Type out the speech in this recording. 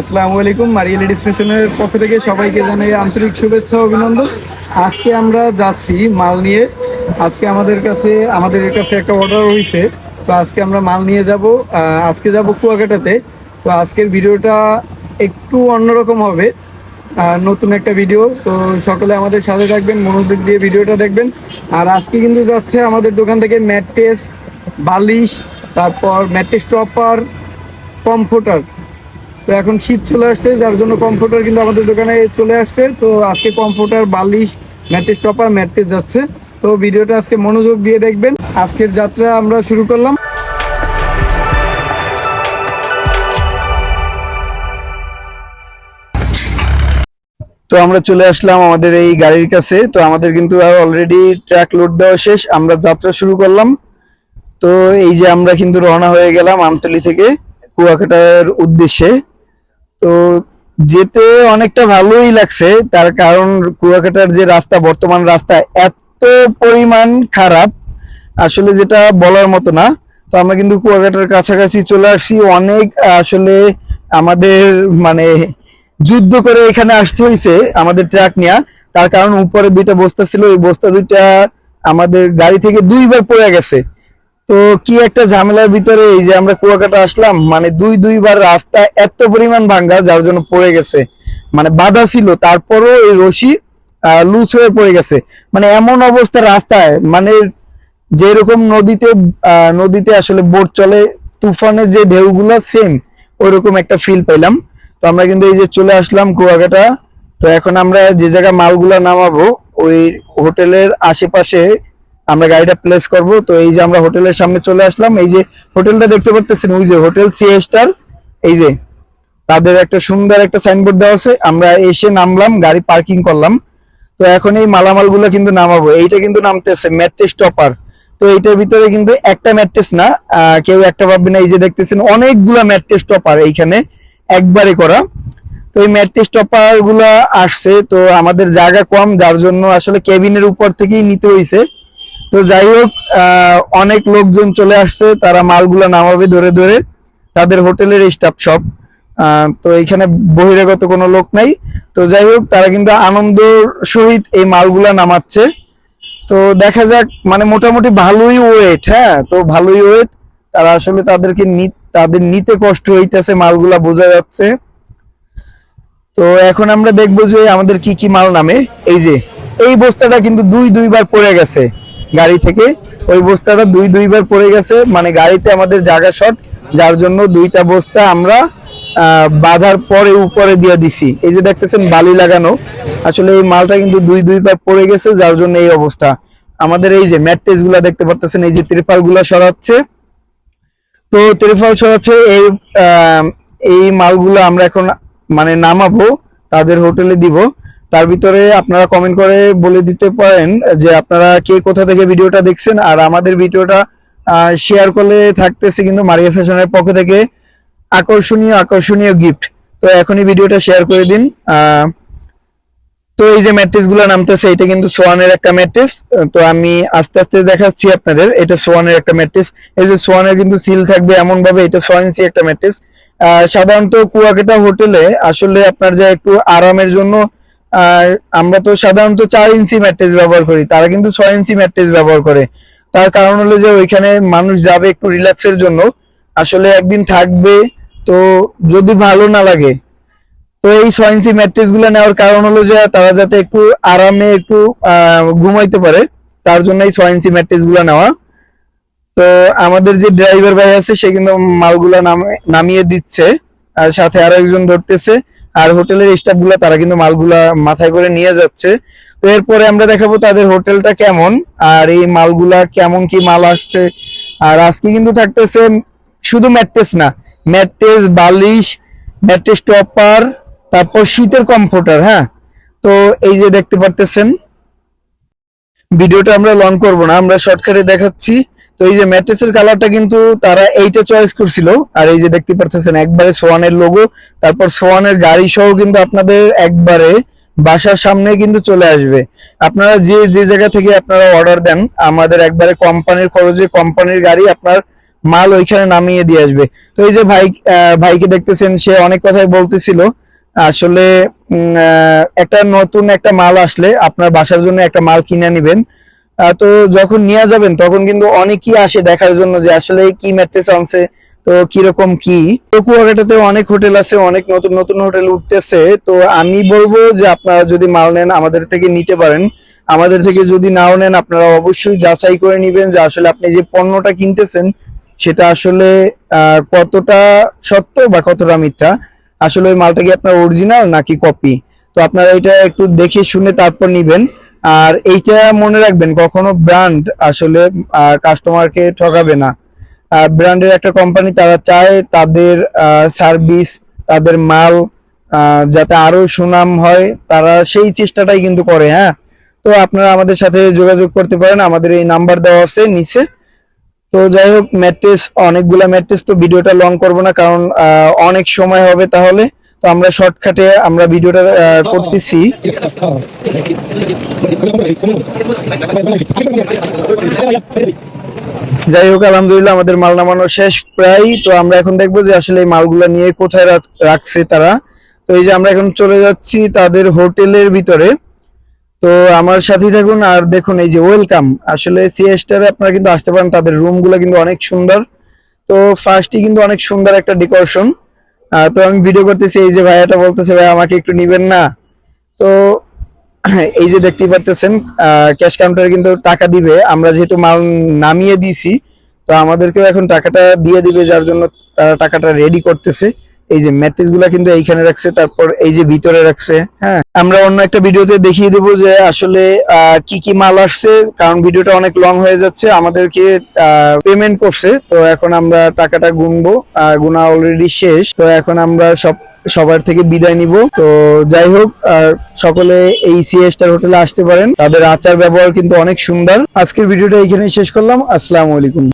আসসালামু আলাইকুম, মারিয়া লেডিস ফ্যাশনের পক্ষ থেকে সবাইকে জানাই আন্তরিক শুভেচ্ছা অভিনন্দন। আজকে আমরা যাচ্ছি মাল নিয়ে। আজকে আমাদের কাছে আমাদের কাছে একটা অর্ডার হয়েছে তো আজকে আমরা মাল নিয়ে যাব আজকে যাব কুয়াকাটাতে। তো আজকের ভিডিওটা একটু অন্যরকম হবে নতুন একটা ভিডিও। তো সকলে আমাদের সাথে থাকবেন, মনোযোগ দিয়ে ভিডিওটা দেখবেন। আর আজকে কিন্তু যাচ্ছে আমাদের দোকান থেকে ম্যাট্রেস, বালিশ, তারপর ম্যাট্রেস টপার, কমফোর্টার। তো এখন শীত চলে আসছে, যার জন্য কমফোর্টার কিন্তু আমাদের দোকানে চলে আসছে। তো আজকে কমফোর্টার বালিশ, ম্যাট্রেস টপার, ম্যাট্রেস যাচ্ছে। তো ভিডিওটা আজকে মনোযোগ দিয়ে দেখবেন। আজকের যাত্রা আমরা শুরু করলাম। তো আমরা চলে আসলাম আমাদের এই গাড়ির কাছে। তো আমাদের কিন্তু অলরেডি ট্র্যাক লোড দেওয়া শেষ। আমরা যাত্রা শুরু করলাম। তো এই যে আমরা কিন্তু রওনা হয়ে গেলাম আমতলি থেকে কুয়াকাটার উদ্দেশ্যে। তো যেতে অনেকটা ভালোই লাগছে। তার কারণ কুয়াকাটার যে রাস্তা, বর্তমান রাস্তা, এত পরিমাণ খারাপ। আসলে যেটা বলার মতো না। তো আমরা কিন্তু কুয়াকাটার কাছাকাছি চলে আসছি। অনেক আসলে আমাদের মানে যুদ্ধ করে এখানে আসতে হয়েছে আমাদের ট্রাক নিয়ে। তার কারণ উপরে দুইটা বস্তা ছিল। ওই বস্তা দুইটা আমাদের গাড়ি থেকে দুইবার পড়ে গেছে। তো কি একটা ঝামেলার ভিতরে এই যে আমরা কুয়াকাটা আসলাম মানে দুই দুইবার রাস্তা এত পরিমাণ ভাঙ্গা যার জন্য পড়ে গেছে। মানে বাধা ছিল, তারপরও এই রশি লুজ হয়ে পড়ে গেছে। মানে এমন অবস্থা রাস্তায় মানে যেরকম নদীতে নদীতে আসলে বোট চলে তুফানের যে ঢেউগুলো সেম ওইরকম একটা ফিল পেলাম তো আমরা কিন্তু এই যে চলে আসলাম কুয়াকাটা। তো এখন আমরা যে জায়গায় মালগুলা নামাবো, ওই হোটেলের আশেপাশে আমরা গাড়িটা প্লেস করব। তো এই যে আমরা হোটেলের সামনে চলে আসলাম। এই যে হোটেলটা দেখতে পারতেছেন, ওই যে হোটেল সি স্টার এই যে তাদের একটা সুন্দর একটা সাইনবোর্ড দেওয়া আছে। আমরা এসে নামলাম, গাড়ি পার্কিং করলাম। তো এখন এই মালামালগুলো কিন্তু নামাবো। এইটা কিন্তু নামতেছে ম্যাট্রেস টপার তো এইটার ভিতরে কিন্তু একটা ম্যাট্রেস না কেউ একটা ভাববে না, এই যে দেখতেছেন অনেকগুলা ম্যাট্রেস টপার এইখানে একবারে করা। তো এই ম্যাট্রেস টপারগুলা আসছে। তো আমাদের জায়গা কম, যার জন্য আসলে কেবিনের উপর থেকেই নিতে হয়েছে তো যাই হোক অনেক লোকজন চলে আসছে, তারা মালগুলা নামাবে ধরে ধরে। তাদের হোটেলের স্টাফ সব। তো এখানে বহিরাগত কোনো লোক নাই। তো যাই হোক তারা কিন্তু আনন্দ সহিত এই মালগুলা নামাচ্ছে। তো দেখা যাক মানে মোটামুটি ভালোই ওয়েট হ্যাঁ? তো ভালোই ওয়েট। তারা আসলে তাদেরকে তাদের নিতে কষ্ট হইতেছে মালগুলা, বোঝা যাচ্ছে। তো এখন আমরা দেখব যে আমাদের কি কি মাল নামে। এই যে, এই বস্তাটা কিন্তু দুই দুইবার পড়ে গেছে। গাড়ি থেকে। ওই বস্তাটা দুই দুইবার পড়ে গেছে। মানে গাড়িতে আমাদের জায়গা শট যার জন্য দুইটা বস্তা আমরা বাঁধার পরে উপরে দিয়ে দিছি। এই যে দেখতেছেন, বালি লাগানো। আসলে এই মালটা কিন্তু দুই দুইবার পড়ে গেছে, যার জন্য এই অবস্থা। আমাদের এই যে ম্যাট্রেসগুলা দেখতে পারতেছেন, এই যে ত্রিপালগুলা সরাচ্ছে। তো ত্রিফল সরাচ্ছে, এই এই মালগুলো আমরা এখন মানে নামাবো, তাদের হোটেলে দিব। তার ভিতরে আপনারা কমেন্ট করে বলে দিতে পারেন যে আপনারা কে কোথা থেকে ভিডিওটা দেখছেন। আর আমাদের ভিডিওটা শেয়ার করলে থাকতেছে কিন্তু মারিয়া ফ্যাশনের পক্ষ থেকে আকর্ষণীয় আকর্ষণীয় গিফট তো এখনই ভিডিওটা শেয়ার করে দিন। তো এই যে ম্যাট্রেসগুলো নামতেছে, এটা কিন্তু সোয়ানের একটা ম্যাট্রেস তো আমি আস্তে আস্তে দেখাচ্ছি আপনাদের, এটা সোয়ানের একটা ম্যাট্রেস এই যে সোয়ানের কিন্তু সিল থাকবে এমন ভাবে এটা সোয়ানসি একটা ম্যাট্রেস সাধারণত কুয়াকাটা হোটেলে আসলে আপনার যা একটু আরামের জন্য আহ, আমরা তো সাধারণত চার ইঞ্চি ম্যাট্রেস ব্যবহার করি তারা কিন্তু ছয় ইঞ্চি ম্যাট্রেস ব্যবহার করে। তার কারণ হলো যে ওইখানে মানুষ যাবে একটু রিল্যাক্সের জন্য আসলে একদিন থাকবে তো যদি ভালো না লাগে। তো এই ছয় ইঞ্চি ম্যাট্রেসগুলো নেওয়ার কারণ হলো যে তারা যাতে একটু আরামে একটু ঘুমাইতে পারে তার জন্য এই ছয় ইঞ্চি ম্যাট্রেসগুলো নেওয়া। তো আমাদের যে ড্রাইভার ভাই আছে সে কিন্তু মালগুলা নামে- নামিয়ে দিচ্ছে আর সাথে আরও একজন ধরতেছে। আর হোটেলের স্টাফগুলা তারা কিন্তু মালগুলা মাথায় করে নিয়ে যাচ্ছে। তো এরপরে আমরা দেখাবো তাদের হোটেলটা কেমন, আর এই মালগুলা কেমন কি মাল আসছে। আর আজকে কিন্তু থাকতেছে শুধু ম্যাট্রেস না, ম্যাট্রেস, বালিশ, ম্যাট্রেস টপার, তারপর শীতের কমফোর্টার হ্যাঁ? তো এই যে দেখতে পারতেছেন, ভিডিওটা আমরা লং করব না, আমরা শর্টকাটে দেখাচ্ছি। তো এই যে ম্যাট্রেসের কালারটা কিন্তু তারা এইটা চয়েস করছিল। আর এই যে দেখতে পারতেছেন একবারে সোয়ানের লোগো তারপর সোয়ানের গাড়ি সহ কিন্তু আপনাদের একবারে বাসার সামনে কিন্তু চলে আসবে। আপনারা যে যে জায়গা থেকে আপনারা অর্ডার দেন, আমাদের একবারে কোম্পানির খরচে কোম্পানির গাড়ি আপনার মাল ওইখানে নামিয়ে দিয়ে আসবে। তো এই যে ভাই ভাইকে দেখতেছেন, সে অনেক কথাই বলতেছিল। আসলে একটা নতুন একটা মাল আসলে আপনার বাসার জন্য একটা মাল কিনে নেবেন। তো যখন নিয়ে যাবেন, তখন কিন্তু অনেকেই আসে দেখার জন্য যে আসলে কি ম্যাট্রেস আনছে, তো কীরকম কি। তো কুয়াকাটাতে অনেক হোটেল আছে, অনেক নতুন নতুন হোটেল উঠতেছে। তো আমি বলব যে আপনারা যদি মাল নেন আমাদের থেকে নিতে পারেন। আমাদের থেকে যদি নাও নেন, আপনারা অবশ্যই যাচাই করে নিবেন যে আসলে আপনি যে পণ্যটা কিনতেছেন, সেটা আসলে কতটা সত্য বা কতটা মিথ্যা। আসলে ওই মালটা কি আপনার অরিজিনাল নাকি কপি তো আপনারা এটা একটু দেখে শুনে তারপর নিবেন। আর এইটা মনে রাখবেন, কখনো ব্র্যান্ড আসলে কাস্টমারকে ঠকাবে না। ব্র্যান্ডের একটা কোম্পানি তারা চায় তাদের সার্ভিস তাদের মাল যাতে আরও সুনাম হয়, তারা সেই চেষ্টাটাই কিন্তু করে হ্যাঁ? তো আপনারা আমাদের সাথে যোগাযোগ করতে পারেন, আমাদের এই নাম্বার দেওয়া আছে নিচে। তো যাই হোক ম্যাট্রেস অনেকগুলা ম্যাট্রেস তো ভিডিওটা লং করব না, কারণ অনেক সময় হবে তাহলে। তো আমরা শর্টকাটে আমরা ভিডিওটা করতেছি। যাই হোক আলহামদুলিল্লাহ আমাদের মাল নামানো শেষ প্রায়। তো আমরা এখন দেখব যে আসলে এই মালগুলা নিয়ে কোথায় রাখছে তারা। তো এই যে আমরা এখন চলে যাচ্ছি তাদের হোটেলের ভিতরে। তো আমার সাথেই থাকুন আর দেখুন এই যে ওয়েলকাম। আসলে সিএসটারে আপনারা কিন্তু আসতে পারেন তাদের রুমগুলো কিন্তু অনেক সুন্দর। তো ফার্স্টই কিন্তু অনেক সুন্দর একটা ডেকোরেশন তো আমি ভিডিও করতেছি, এই যে ভাইয়াটা বলতেছে ভাই আমাকে একটু নিবেন না? তো এই যে দেখতেই পারতেছেন ক্যাশ কাউন্টারে কিন্তু টাকা দিবে। আমরা যেহেতু মাল নামিয়ে দিয়েছি তো আমাদেরকেও এখন টাকাটা দিয়ে দিবে, যার জন্য তারা টাকাটা রেডি করতেছে। এই যে ম্যাট্রিক্সগুলা কিন্তু এইখানে রাখছে, তারপর এই যে ভিতরে রাখছে হ্যাঁ? আমরা অন্য একটা ভিডিওতে দেখিয়ে দেবো যে আসলে কি কি মাল আসছে, কারণ ভিডিওটা অনেক লং হয়ে যাচ্ছে, আমাদেরকে পেমেন্ট করছে। তো এখন আমরা টাকাটা গুনবো গুনা অলরেডি শেষ। তো এখন আমরা সব, সবার থেকে বিদায় নিব। তো যাই হোক সকলে এই সি স্টার হোটেলে আসতে পারেন। তাদের আচার ব্যবহার কিন্তু অনেক সুন্দর। আজকের ভিডিওটা এখানেই শেষ করলাম। আসসালামু আলাইকুম।